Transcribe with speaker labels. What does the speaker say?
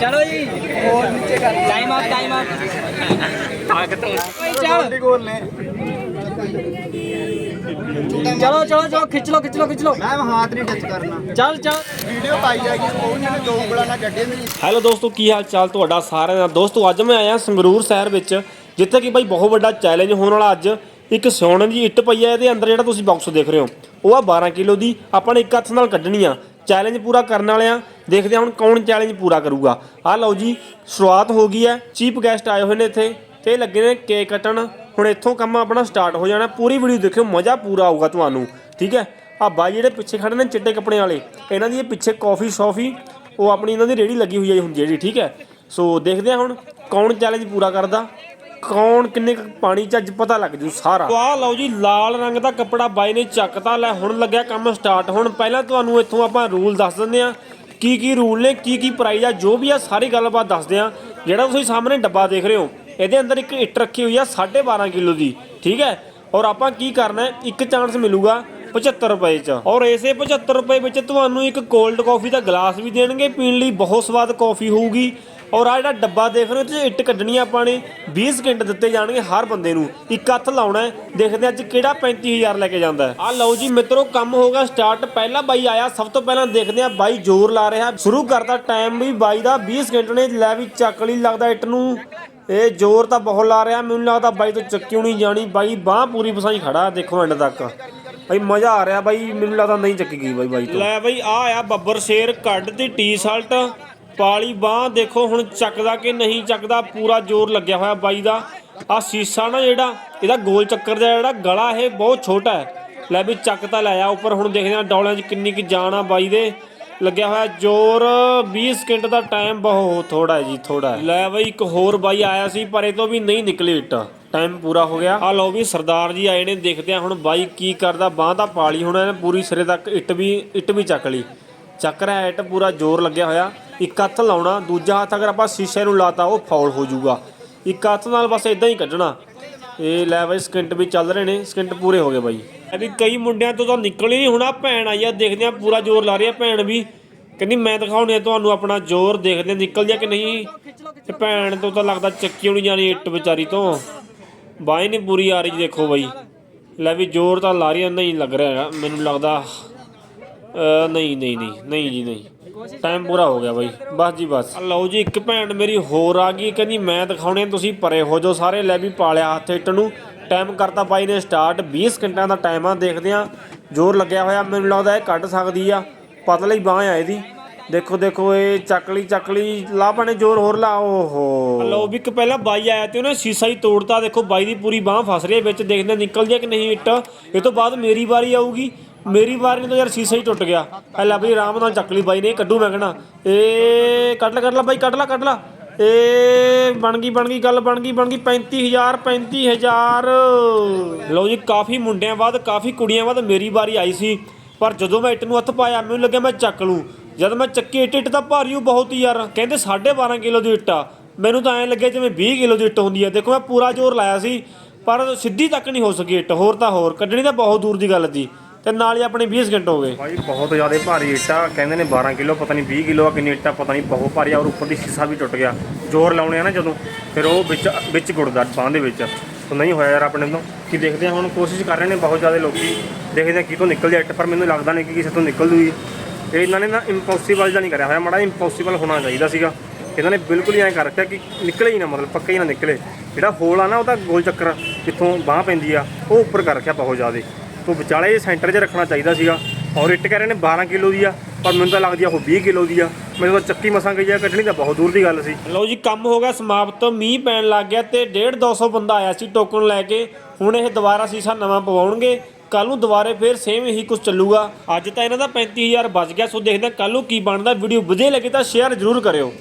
Speaker 1: ਚਲੋ ਜੀ। ਟਾਈਮ ਆਪ ਟਾਈਮ ਆਪ ਆ ਕਿਤੋਂ ਚੱਲ।
Speaker 2: ਗੋਲ ਨੇ।
Speaker 1: ਚਲੋ ਚਲੋ ਚਲੋ ਖਿੱਚ ਲੋ ਖਿੱਚ ਲੋ ਖਿੱਚ ਲੋ
Speaker 2: ਮੈਂ ਹੱਥ ਨਹੀਂ ਟੱਚ ਕਰਨਾ।
Speaker 1: ਚੱਲ ਚੱਲ।
Speaker 2: ਵੀਡੀਓ ਪਾਈ ਜਾਏਗੀ ਸਪੋਰਟ ਨੇ ਦੋ ਉਂਗਲਾਂ ਨਾਲ ਗੱਡੇ ਮੇਰੀ।
Speaker 3: ਹੈਲੋ ਦੋਸਤੋ ਕੀ ਹਾਲ ਚਾਲ ਤੁਹਾਡਾ ਸਾਰਿਆਂ ਦਾ? ਦੋਸਤੋ ਅੱਜ ਮੈਂ ਆਇਆ ਸੰਗਰੂਰ ਸ਼ਹਿਰ ਵਿੱਚ ਜਿੱਥੇ ਕਿ ਬਾਈ ਬਹੁਤ ਵੱਡਾ ਚੈਲੰਜ ਹੋਣ ਵਾਲਾ ਅੱਜ। ਇੱਕ ਸੋਨੇ ਦੀ ਇੱਟ ਪਈ ਹੈ ਇਹਦੇ ਅੰਦਰ ਜਿਹੜਾ ਤੁਸੀਂ ਬਾਕਸ ਦੇਖ ਰਹੇ ਹੋ ਉਹ ਆ 12 ਕਿਲੋ ਦੀ ਆਪਾਂ ਨੇ ਇੱਕ ਹੱਥ ਨਾਲ ਕੱਢਣੀ ਆ। ਚੈਲੰਜ ਪੂਰਾ ਕਰਨ ਵਾਲੇ ਆ। ਦੇਖਦੇ ਹਾਂ ਹੁਣ ਕੌਣ ਚੈਲੰਜ ਪੂਰਾ ਕਰੂਗਾ। ਆ ਲਓ ਜੀ, ਸ਼ੁਰੂਆਤ ਹੋ ਗਈ ਹੈ। ਚੀਫ ਗੈਸਟ ਆਏ ਹੋਏ ਨੇ ਇੱਥੇ। ਤੇ ਇਹ ਲੱਗੇ ਨੇ ਕੇਕ ਕੱਟਣ। ਹੁਣ ਇੱਥੋਂ ਕੰਮ ਆਪਣਾ ਸਟਾਰਟ ਹੋ ਜਾਣਾ। ਪੂਰੀ ਵੀਡੀਓ ਦੇਖਿਓ, ਮਜ਼ਾ ਪੂਰਾ ਆਊਗਾ ਤੁਹਾਨੂੰ। ਠੀਕ ਹੈ? ਆ ਬਾਈ ਜਿਹੜੇ ਪਿੱਛੇ ਖੜੇ ਨੇ ਚਿੱਟੇ ਕੱਪੜੇ ਵਾਲੇ, ਇਹਨਾਂ ਦੀ ਇਹ ਪਿੱਛੇ ਕਾਫੀ ਸ਼ਾਫੀ ਉਹ ਆਪਣੀ ਇਹਨਾਂ ਦੀ ਰੇੜੀ ਲੱਗੀ ਹੋਈ ਹੈ ਹੁੰਦੀ ਜਿਹੜੀ, ਠੀਕ ਹੈ? ਸੋ ਦੇਖਦੇ ਹਾਂ ਹੁਣ ਕੌਣ ਚੈਲੰਜ ਪੂਰਾ ਕਰਦਾ। ਕੌਣ, ਕਿੰਨੇ ਕੁ ਪਾਣੀ ਚ ਅੱਜ ਪਤਾ ਲੱਗ ਜੂ ਸਾਰਾ। ਆਹ ਲਓ ਜੀ, ਲਾਲ ਰੰਗ ਦਾ ਕੱਪੜਾ ਬਾਈ ਨੇ ਚੱਕਤਾ। ਲੈ, ਹੁਣ ਲੱਗਿਆ ਕੰਮ ਸਟਾਰਟ ਹੁਣ ਪਹਿਲਾਂ ਤੁਹਾਨੂੰ ਇੱਥੋਂ ਆਪਾਂ ਰੂਲ ਦੱਸ ਦਿੰਦੇ ਆ ਕੀ ਕੀ ਰੂਲ ਨੇ, ਕੀ ਕੀ ਪ੍ਰਾਈਜ਼ ਆ, ਜੋ ਵੀ ਆ, ਸਾਰੀ ਗੱਲਬਾਤ ਦੱਸਦੇ ਆ ਜਿਹੜਾ ਤੁਸੀਂ ਸਾਹਮਣੇ ਡੱਬਾ ਦੇਖ ਰਹੇ ਹੋ, ਇਹਦੇ ਅੰਦਰ ਇੱਕ ਇੱਟ ਰੱਖੀ ਹੋਈ ਆ 12.5 ਕਿਲੋ ਦੀ, ਠੀਕ ਹੈ? ਔਰ ਆਪਾਂ ਕੀ ਕਰਨਾ ਹੈ, ਇੱਕ ਚਾਂਸ ਮਿਲੂਗਾ 75 ਰੁਪਏ ਚ। ਔਰ ਇਸੇ 75 ਰੁਪਏ ਵਿੱਚ ਤੁਹਾਨੂੰ ਇੱਕ ਕੋਲਡ ਕਾਫੀ ਦਾ ਗਲਾਸ ਵੀ ਦੇਣਗੇ। ਪੀਣ ਲਈ ਬਹੁਤ ਸਵਾਦ ਕਾਫੀ ਹੋਊਗੀ। ਔਰ ਆ ਜਿਹੜਾ ਡੱਬਾ ਦੇਖ ਰਹੇ ਹੋ ਤੇ ਇੱਟ ਕੱਢਣੀ ਆ ਆਪਾਂ ਨੇ 20 ਸਕਿੰਟ ਦਿੱਤੇ ਜਾਣਗੇ ਹਰ ਬੰਦੇ ਨੂੰ। ਇੱਕ ਹੱਥ ਲਾਉਣਾ ਹੈ। ਦੇਖਦੇ ਹਾਂ ਅੱਜ ਕਿਹੜਾ 35000 ਲੈ ਕੇ ਜਾਂਦਾ ਆ ਲਓ ਜੀ ਮਿੱਤਰੋ, ਕੰਮ ਹੋਗਾ ਸਟਾਰਟ ਪਹਿਲਾ ਬਾਈ ਆਇਆ, ਸਭ ਤੋਂ ਪਹਿਲਾਂ ਦੇਖਦੇ ਹਾਂ ਬਾਈ ਜ਼ੋਰ ਲਾ ਰਿਹਾ। ਸ਼ੁਰੂ ਕਰਦਾ ਟਾਈਮ ਵੀ ਬਾਈ ਦਾ 20 ਸਕਿੰਟ ਨੇ, ਲੈ ਵੀ ਚੱਕ ਲਈ ਲੱਗਦਾ ਇੱਟ ਨੂੰ। ਇਹ ਜ਼ੋਰ ਤਾਂ ਬਹੁਤ ਲਾ ਰਿਹਾ, ਮੈਨੂੰ ਲੱਗਦਾ ਬਾਈ ਤੋਂ ਚੱਕਿਉ ਨਹੀਂ ਜਾਣੀ। ਬਾਈ ਬਾਹ ਪੂਰੀ ਫਸਾਈ ਖੜਾ ਦੇਖੋ ਐਂਡ ਤੱਕ। ਬਾਈ ਮਜ਼ਾ ਆ ਰਿਹਾ ਬਾਈ, ਮੈਨੂੰ ਲੱਗਦਾ ਨਹੀਂ ਚੱਕੀ ਗਈ ਬਾਈ ਬਾਈ ਤੋਂ। ਲੈ ਬਾਈ ਆ ਆਇਆ ਬੱਬਰ ਸ਼ੇਰ, ਕੱਢ ਦੀ ਟੀ-ਸ਼ਰਟ ਪਾਲੀ ਬਾਹ ਦੇਖੋ ਹੁਣ ਚੱਕਦਾ ਕਿ ਨਹੀਂ ਚੱਕਦਾ, ਪੂਰਾ ਜ਼ੋਰ ਲੱਗਿਆ ਹੋਇਆ ਬਾਈ ਦਾ। ਆ ਸੀਸਾ ਨਾ ਜਿਹੜਾ, ਇਹਦਾ ਗੋਲ ਚੱਕਰ ਦਾ ਜਿਹੜਾ, ਗਲਾ ਇਹ ਬਹੁਤ ਛੋਟਾ ਹੈ। ਲੈ ਵੀ ਚੱਕ ਤਾਂ ਲਾਇਆ ਉੱਪਰ ਹੁਣ ਦੇਖਦੇ ਆ ਡੌਲਿਆਂ 'ਚ ਕਿੰਨੀ ਕੁ ਜਾਨ ਆ ਬਾਈ ਦੇ। ਲੱਗਿਆ ਹੋਇਆ ਜ਼ੋਰ 20 ਸਕਿੰਟ ਦਾ ਟਾਈਮ ਬਹੁਤ ਥੋੜਾ ਜੀ ਥੋੜਾ ਲੈ ਬਈ ਇੱਕ ਹੋਰ ਬਾਈ ਆਇਆ ਸੀ, ਪਰ ਇਹ ਤੋਂ ਵੀ ਨਹੀਂ ਨਿਕਲੀ ਇੱਟ। ਟਾਈਮ ਪੂਰਾ ਹੋ ਗਿਆ। ਆ ਲਓ ਵੀ ਸਰਦਾਰ ਜੀ ਆਏ ਨੇ, ਦੇਖਦੇ ਆ ਹੁਣ ਬਾਈ ਕੀ ਕਰਦਾ, ਬਾਹ ਤਾਂ ਪਾਲੀ ਹੁਣ ਇਹਨੇ ਪੂਰੀ ਸਿਰੇ ਤੱਕ ਇੱਟ ਵੀ ਇੱਟ ਵੀ ਚੱਕ ਲਈ। ਚੱਕ ਰਿਹਾ ਇੱਟ ਪੂਰਾ ਜ਼ੋਰ ਲੱਗਿਆ ਹੋਇਆ। ਇੱਕ ਹੱਥ ਲਾਉਣਾ, ਦੂਜਾ ਹੱਥ ਅਗਰ ਆਪਾਂ ਸ਼ੀਸ਼ੇ ਨੂੰ ਲਾਤਾ, ਉਹ ਫਾਉਲ ਹੋ ਜਾਊਗਾ। ਇੱਕ ਹੱਥ ਨਾਲ ਬਸ ਇਦਾਂ ਹੀ ਕੱਢਣਾ। ਇਹ ਲੈ ਬਾਈ, ਸਕਿੰਟ ਵੀ ਚੱਲ ਰਹੇ ਨੇ, ਸਕਿੰਟ ਪੂਰੇ ਹੋ ਗਏ ਬਾਈ। ਇਹ ਕਈ ਮੁੰਡਿਆਂ ਤੋਂ ਤਾਂ ਨਿਕਲ ਹੀ ਨਹੀਂ ਹੋਣਾ ਭੈਣ ਆਈ ਆ, ਦੇਖਦੇ ਆ ਪੂਰਾ ਜ਼ੋਰ ਲਾ ਰਹੀ ਆ ਭੈਣ ਵੀ। ਕਹਿੰਦੀ ਮੈਂ ਦਿਖਾਉਣੀ ਆ ਤੁਹਾਨੂੰ ਆਪਣਾ ਜ਼ੋਰ, ਦੇਖਦੇ ਆ ਨਿਕਲ ਜਾ ਕਿ ਨਹੀਂ। ਤੇ ਭੈਣ ਤੋਂ ਤਾਂ ਲੱਗਦਾ ਚੱਕੀ ਹੋਣੀ ਜਾਣੀ ਇੱਟ ਵਿਚਾਰੀ ਤੋਂ। ਬਾਈ ਨਹੀਂ ਪੂਰੀ ਆ ਰਹੀ ਦੇਖੋ ਬਾਈ। ਲੈ ਵੀ ਜ਼ੋਰ ਤਾਂ ਲਾ ਰਹੀ ਆ, ਨਹੀਂ ਲੱਗ ਰਿਹਾ ਮੈਨੂੰ ਲੱਗਦਾ। ਨਹੀਂ ਨਹੀਂ ਨਹੀਂ ਨਹੀਂ ਜੀ ਨਹੀਂ। ਟਾਈਮ ਪੂਰਾ ਹੋ ਗਿਆ ਬਾਈ। ਬਸ ਜੀ ਬਸ। ਲਓ ਜੀ ਇੱਕ ਭੈਣ ਮੇਰੀ ਹੋਰ ਆ ਗਈ ਕਹਿੰਦੀ ਮੈਂ ਦਿਖਾਉਣੇ ਤੁਸੀਂ ਪਰੇ ਹੋ ਜਾਓ ਸਾਰੇ ਲੈ ਵੀ ਪਾਲਿਆ ਹੱਥ ਇੱਟ ਨੂੰ। ਟਾਈਮ ਕਰਤਾ ਬਾਈ ਨੇ ਸਟਾਰਟ 20 ਸਕਿੰਟਾਂ ਦਾ ਟਾਈਮ ਆ ਦੇਖਦੇ ਆ। ਜ਼ੋਰ ਲੱਗਿਆ ਹੋਇਆ ਮੈਨੂੰ ਲੱਗਦਾ ਇਹ ਕੱਢ ਸਕਦੀ ਆ। ਪਤਲੀ ਬਾਹ ਆ ਇਹਦੀ। ਦੇਖੋ ਦੇਖੋ ਇਹ ਚੱਕਲੀ ਚੱਕਲੀ ਲਾ ਬਣੇ ਜ਼ੋਰ ਹੋਰ ਲਾ ਓਹੋ। ਲਓ ਵੀ ਇੱਕ ਪਹਿਲਾਂ ਬਾਈ ਆਇਆ ਤੇ ਉਹਨੇ ਸੀਸਾ ਹੀ ਤੋੜਤਾ। ਦੇਖੋ ਬਾਈ ਦੀ ਪੂਰੀ ਬਾਹ ਫਸ ਰਹੀ ਹੈ ਵਿੱਚ ਦੇਖਦੇ ਹਾਂ ਨਿਕਲ ਜਾ ਕਿ ਨਹੀਂ ਇੱਟ। ਇਹ ਤੋਂ ਬਾਅਦ ਮੇਰੀ ਵਾਰੀ ਆਊਗੀ। ਮੇਰੀ ਵਾਰੀ ਨੂੰ ਤਾਂ ਯਾਰ ਸੀਸਾ ਹੀ ਟੁੱਟ ਗਿਆ। ਪਹਿਲਾਂ ਬਈ ਆਰਾਮ ਨਾਲ ਚੱਕ ਲਈ ਬਾਈ ਨੇ, ਕੱਢੂ ਮੈਂ ਕਹਣਾ। ਇਹ ਕੱਢ ਲੈ ਕੱਢ ਲੈ ਬਾਈ, ਕੱਢ ਲੈ ਕੱਢ ਲੈ। ਇਹ ਬਣ ਗਈ ਬਣ ਗਈ, ਗੱਲ ਬਣ ਗਈ ਬਣ ਗਈ 35000 35000 ਲਓ ਜੀ, ਕਾਫੀ ਮੁੰਡਿਆਂ ਬਾਅਦ, ਕਾਫੀ ਕੁੜੀਆਂ ਬਾਅਦ ਮੇਰੀ ਵਾਰੀ ਆਈ ਸੀ। ਪਰ ਜਦੋਂ ਮੈਂ ਇੱਟ ਨੂੰ ਹੱਥ ਪਾਇਆ, ਮੈਨੂੰ ਲੱਗਿਆ ਮੈਂ ਚੱਕ ਲੂੰ। ਜਦ ਮੈਂ ਚੱਕੀ ਇੱਟ ਇੱਟ ਤਾਂ ਭਾਰੀ ਉਹ ਬਹੁਤ ਹੀ ਯਾਰ। ਕਹਿੰਦੇ 12.5 ਕਿਲੋ ਦੀ ਇੱਟ ਆ। ਮੈਨੂੰ ਤਾਂ ਐਂ ਲੱਗਿਆ ਜਿਵੇਂ 20 ਕਿਲੋ ਦੀ ਇੱਟ ਹੁੰਦੀ ਆ। ਦੇਖੋ, ਮੈਂ ਪੂਰਾ ਜ਼ੋਰ ਲਾਇਆ ਸੀ, ਪਰ ਸਿੱਧੀ ਤੱਕ ਨਹੀਂ ਹੋ ਸਕੀ ਇੱਟ। ਹੋਰ ਤਾਂ ਹੋਰ, ਕੱਢਣੀ ਤਾਂ ਬਹੁਤ ਦੂਰ ਦੀ ਗੱਲ ਸੀ। ਤੇ ਨਾਲ ਹੀ ਆਪਣੇ 20 ਸਕਿੰਟ ਹੋ ਗਏ।
Speaker 4: ਭਾਈ, ਬਹੁਤ ਜ਼ਿਆਦਾ ਭਾਰੀ ਇੱਟਾ, ਕਹਿੰਦੇ ਨੇ 12 ਕਿਲੋ, ਪਤਾ ਨਹੀਂ 20 ਕਿਲੋ ਆ, ਕਿੰਨੀ ਇੱਟਾ, ਪਤਾ ਨਹੀਂ, ਬਹੁਤ ਭਾਰੀ ਆ, ਔਰ ਉੱਪਰ ਦੀ ਸ਼ੀਸ਼ਾ ਵੀ ਟੁੱਟ ਗਿਆ। ਜ਼ੋਰ ਲਾਉਣੇ ਆ ਨਾ ਜਦੋਂ, ਫਿਰ ਉਹ ਵਿੱਚ ਵਿੱਚ ਗੁੜਦਾ, ਬਾਂਹ ਦੇ ਵਿੱਚ। ਤਾਂ ਨਹੀਂ ਹੋਇਆ ਯਾਰ ਆਪਣੇ ਤੋਂ। ਕੀ ਦੇਖਦੇ ਆ ਹੁਣ, ਕੋਸ਼ਿਸ਼ ਕਰ ਰਹੇ ਨੇ ਬਹੁਤ ਜ਼ਿਆਦਾ ਲੋਕੀ। ਦੇਖਦੇ ਆ ਕਿਤੋਂ ਨਿਕਲ ਜਾ ਇੱਟ, ਪਰ ਮੈਨੂੰ ਲੱਗਦਾ ਨਹੀਂ ਕਿ ਕਿਸੇ ਤੋਂ ਨਿਕਲ ਦੂਗੀ ਇਹ ਇਹਨਾਂ ਨੇ ਨਾ ਇੰਪੋਸੀਬਲ ਜਾਂ ਨਹੀਂ ਕਰਿਆ ਹੋਇਆ, ਮਾੜਾ ਇੰਪੋਸੀਬਲ ਹੋਣਾ ਚਾਹੀਦਾ ਸੀਗਾ। ਇਹਨਾਂ ਨੇ ਬਿਲਕੁਲ ਹੀ ਐਂ ਕਰ ਰੱਖਿਆ ਕਿ ਨਿਕਲੇ ਹੀ ਨਾ, ਮਤਲਬ ਪੱਕਾ ਹੀ ਨਾ ਨਿਕਲੇ। ਜਿਹੜਾ ਹੋਲ ਆ ਨਾ, ਉਹਦਾ ਗੋਲ ਚੱਕਰ ਜਿੱਥੋਂ ਬਾਹ ਪੈਂਦੀ ਆ, ਉਹ ਉੱਪਰ ਕਰ ਰੱਖਿਆ ਬਹੁਤ ਜ਼ਿਆਦਾ। ਤੋਂ ਵਿਚਾਲੇ ਸੈਂਟਰ 'ਚ ਰੱਖਣਾ ਚਾਹੀਦਾ ਸੀਗਾ। ਔਰ ਇੱਟ ਕਹਿ ਰਹੇ ਨੇ 12 ਕਿਲੋ ਦੀ ਆ, ਪਰ ਮੈਨੂੰ ਤਾਂ ਲੱਗਦੀ ਆ ਉਹ 20 ਕਿਲੋ ਦੀ ਆ। ਮੈਨੂੰ ਤਾਂ ਚੱਕੀ ਮਸਾਂ ਗਈ ਆ, ਕੱਢਣੀ ਤਾਂ ਬਹੁਤ ਦੂਰ ਦੀ ਗੱਲ ਸੀ।
Speaker 3: ਲਓ ਜੀ, ਕੰਮ ਹੋ ਗਿਆ ਸਮਾਪਤ, ਮੀਂਹ ਪੈਣ ਲੱਗ ਗਿਆ ਤੇ 1.5 200 ਬੰਦਾ ਆਇਆ ਸੀ ਟੋਕਨ ਲੈ ਕੇ। ਹੁਣ ਇਹ ਦੁਬਾਰਾ ਸੀਸਾ ਨਵਾਂ ਪਵਾਉਣਗੇ। ਕੱਲ ਨੂੰ ਦੁਬਾਰੇ ਫੇਰ ਸੇਮ ਹੀ ਕੁਝ ਚੱਲੂਗਾ। ਅੱਜ ਤਾਂ ਇਹਨਾਂ ਦਾ 35000 ਬਚ ਗਿਆ, ਸੋ ਦੇਖਦੇ ਕੱਲ ਨੂੰ ਕੀ ਬਣਦਾ। ਵੀਡੀਓ ਵਧੀਆ ਲੱਗੇ ਤਾਂ ਸ਼ੇਅਰ ਜ਼ਰੂਰ ਕਰਿਓ।